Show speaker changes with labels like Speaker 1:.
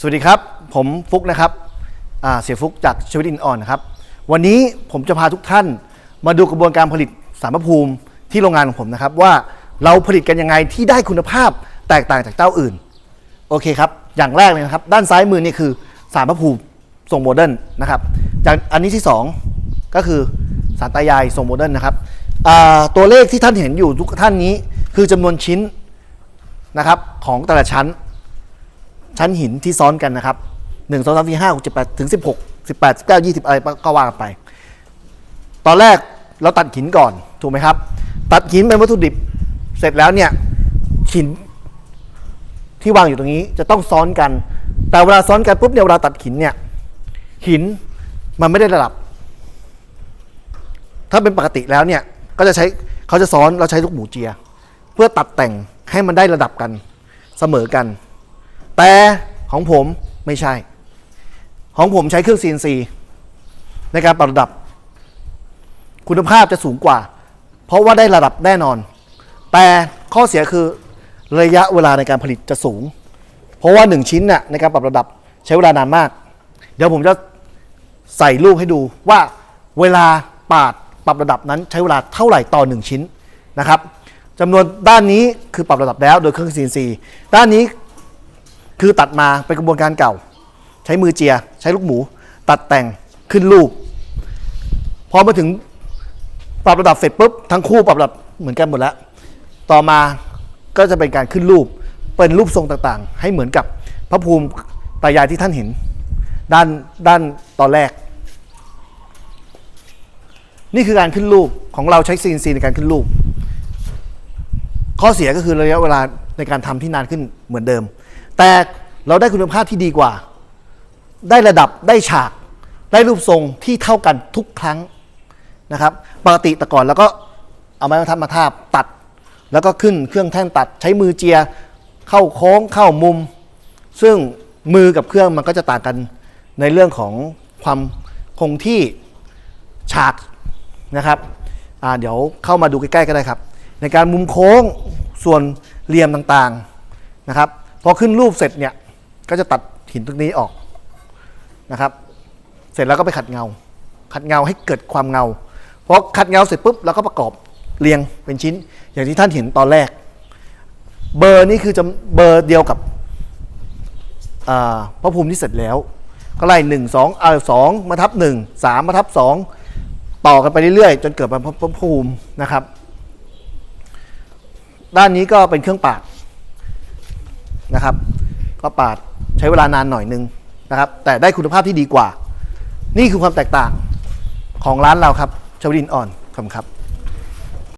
Speaker 1: สวัสดีครับ ผมฟุกนะครับเสียฟุกจากชีวิตอินอ่อนนะครับ วันนี้ผมจะพาทุกท่านมาดูกระบวนการผลิตสารพภูมิที่โรงงานของผมนะครับ ว่าเราผลิตกันยังไงที่ได้คุณภาพแตกต่างจากเจ้าอื่น โอเคครับ อย่างแรกเลยนะครับ ด้านซ้ายมือนี่คือสารพภูมิทรงโมเดิร์นนะครับจากอันนี้ที่ 2 ก็คือสารตายายทรงโมเดิร์นนะครับตัวเลขที่ท่านเห็นอยู่ทุกท่านนี้คือจำนวนชิ้นนะครับของแต่ละชั้น ชั้นหินที่ซ้อนกันนะครับหนึ่งสองสามสี่ห้าหกเจ็ดแปดถึงสิบหกสิบแปดสิบเก้ายี่สิบอะไรก็ว่ากันไป ตอนแรกเราตัดหินก่อนถูกไหมครับ ตัดหินเป็นวัตถุดิบเสร็จแล้วเนี่ยหินที่วางอยู่ตรงนี้จะต้องซ้อนกัน แต่เวลาซ้อนกันปุ๊บเนี่ยเวลาตัดหินเนี่ยหินมันไม่ได้ระดับ ถ้าเป็นปกติแล้วเนี่ยก็จะใช้เขาจะซ้อนเราใช้ลูกหมูเจีย เพื่อตัดแต่งให้มันได้ระดับกันเสมอกัน แต่ของผมไม่ใช่ ของผมใช้เครื่อง CNC ในการปรับระดับ คุณภาพจะสูงกว่า เพราะว่าได้ระดับแน่นอน แต่ข้อเสียคือระยะเวลาในการผลิตจะสูง เพราะว่า 1 ชิ้นน่ะในการปรับระดับใช้เวลานานมาก เดี๋ยวผมจะใส่รูปให้ดูว่าเวลาปาดปรับระดับนั้นใช้เวลาเท่าไหร่ต่อ 1 ชิ้นนะครับจำนวนด้านนี้คือปรับระดับแล้วโดยเครื่อง CNC ด้านนี้ คือตัดมาเป็นกระบวนการเก่า ใช้มือเจีย ใช้ลูกหมู ตัดแต่งขึ้นรูป พอมาถึงปรับระดับเสร็จปุ๊บทั้งคู่ปรับระดับเหมือนกันหมดแล้ว ต่อมาก็จะเป็นการขึ้นรูป เป็นรูปทรงต่างๆ ให้เหมือนกับพระภูมิตายายที่ท่านเห็น ด้านด้านตอนแรก นี่คือการขึ้นรูปของเราใช้ CNC ในการขึ้นรูป ข้อเสียก็คือระยะเวลา ในการทำที่นานขึ้นเหมือนเดิม แต่เราได้คุณภาพที่ดีกว่า ได้ระดับได้ฉาก ได้รูปทรงที่เท่ากันทุกครั้งนะครับ ปกติแต่ก่อนแล้วก็เอาไม้บรรทัดมาทาบตัด แล้วก็ขึ้นเครื่องแท่นตัด ใช้มือเจียเข้าโค้งเข้ามุม ซึ่งมือกับเครื่องมันก็จะต่างกันในเรื่องของความคงที่ฉากนะครับเดี๋ยวเข้ามาดูใกล้ๆก็ได้ครับ ในการมุมโค้งส่วน เหลี่ยมต่างๆนะครับพอขึ้นรูปเสร็จเนี่ยก็จะตัดหินตรงนี้ออกนะครับ เสร็จแล้วก็ไปขัดเงา ขัดเงาให้เกิดความเงาพอขัดเงาเสร็จปุ๊บเราก็ประกอบเรียงเป็นชิ้น อย่างที่ท่านเห็นตอนแรก เบอร์นี้คือจะเบอร์เดียวกับพระภูมิที่เสร็จแล้ว ก็ไล่หนึ่งสองอ่าสองมาทับหนึ่งสามมาทับสองต่อกันไปเรื่อยๆ จนเกิดเป็นพระภูมินะครับ ด้านนี้ก็เป็นเครื่องปาดนะครับ ก็ปาดใช้เวลานานหน่อยนึงนะครับ แต่ได้คุณภาพที่ดีกว่า นี่คือความแตกต่างของร้านเราครับชวลินอ่อนขอบคุณครับ